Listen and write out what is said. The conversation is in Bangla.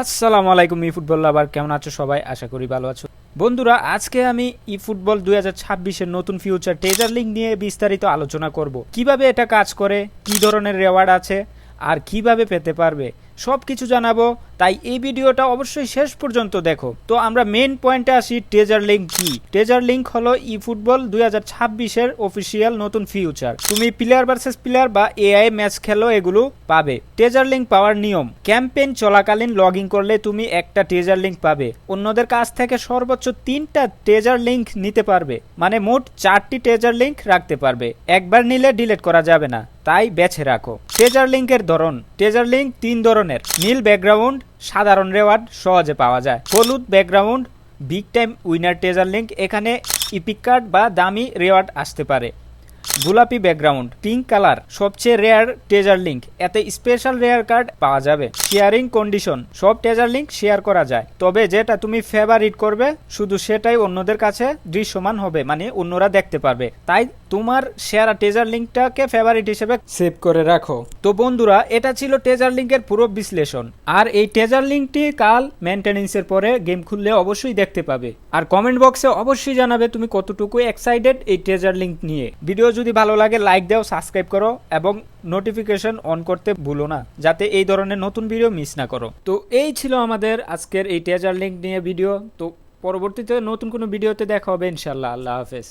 আসসালামু আলাইকুম, ই ফুটবল আবার কেমন আছো সবাই? আশা করি ভালো আছো। বন্ধুরা, আজকে আমি ই ফুটবল দুই হাজার ছাব্বিশের নতুন ফিউচার টেজার লিঙ্ক নিয়ে বিস্তারিত আলোচনা করব। কীভাবে এটা কাজ করে? কি ধরনের রেওয়ার্ড আছে? আর কীভাবে পেতে পারবে? সব কিছু জানাব। তাই এই ভিডিওটা অবশ্যই শেষ পর্যন্ত দেখো। তো আমরা মেন পয়েন্টে আসি ট্রেজার লিঙ্ক কি? ট্রেজার লিঙ্ক হলো ই ফুটবল দুই হাজার অফিসিয়াল নতুন ফিউচার তুমি প্লেয়ার ভার্সেস প্লেয়ার বা এআই ম্যাচ খেলো, এগুলো পাবে। ট্রেজার লিঙ্ক পাওয়ার নিয়ম ক্যাম্পেইন চলাকালীন লগ ইন করলে তুমি একটা ট্রেজার লিঙ্ক পাবে। অন্যদের কাছ থেকে সর্বোচ্চ তিনটা ট্রেজার লিঙ্ক নিতে পারবে। মানে মোট চারটি ট্রেজার লিঙ্ক রাখতে পারবে। একবার নিলে ডিলিট করা যাবে না। তাই বেছে রাখো। ট্রেজার লিঙ্কের ধরন। ট্রেজার লিঙ্ক তিন ধরনের নীল ব্যাকগ্রাউন্ড সাধারণ রেওয়ার্ড সহজে পাওয়া যায়। হলুদ background big time winner treasure link এখানে ইপিক কার্ড বা দামি রেওয়ার্ড আসতে পারে। গোলাপি ব্যাকগ্রাউন্ড পিঙ্ক কালার সবচেয়ে রেয়ার ট্রেজার লিঙ্ক এতে স্পেশাল রেয়ার কার্ড পাওয়া যাবে। শেয়ারিং কন্ডিশন সব ট্রেজার লিঙ্ক শেয়ার করা যায়। তবে যেটা তুমি ফেভারিট করবে, শুধু সেটাই অন্যদের কাছে দৃশ্যমান হবে মানে অন্যরা দেখতে পারবে। তাই তোমার শেয়ার ট্রেজার লিঙ্কটাকে ফেভারিট হিসেবে সেভ করে রাখো। তো বন্ধুরা, এটা ছিল ট্রেজার লিঙ্কের পুরো বিশ্লেষণ। আর এই ট্রেজার লিঙ্কটি কাল মেনটেনেন্সের পরে গেম খুললে অবশ্যই দেখতে পাবে। আর কমেন্ট বক্সে অবশ্যই জানাবে তুমি কতটুকু এক্সাইটেড এই টেজার লিঙ্ক নিয়ে। ভিডিও যদি ভালো লাগে লাইক দাও সাবস্ক্রাইব করো এবং নোটিফিকেশন অন করতে ভুলো না, যাতে এই ধরনের নতুন ভিডিও মিস না করো। তো এই ছিল আমাদের আজকের এই টেজার লিঙ্ক নিয়ে ভিডিও তো পরবর্তীতে নতুন কোনো ভিডিওতে দেখা হবে ইনশাল্লাহ আল্লাহ হাফেজ।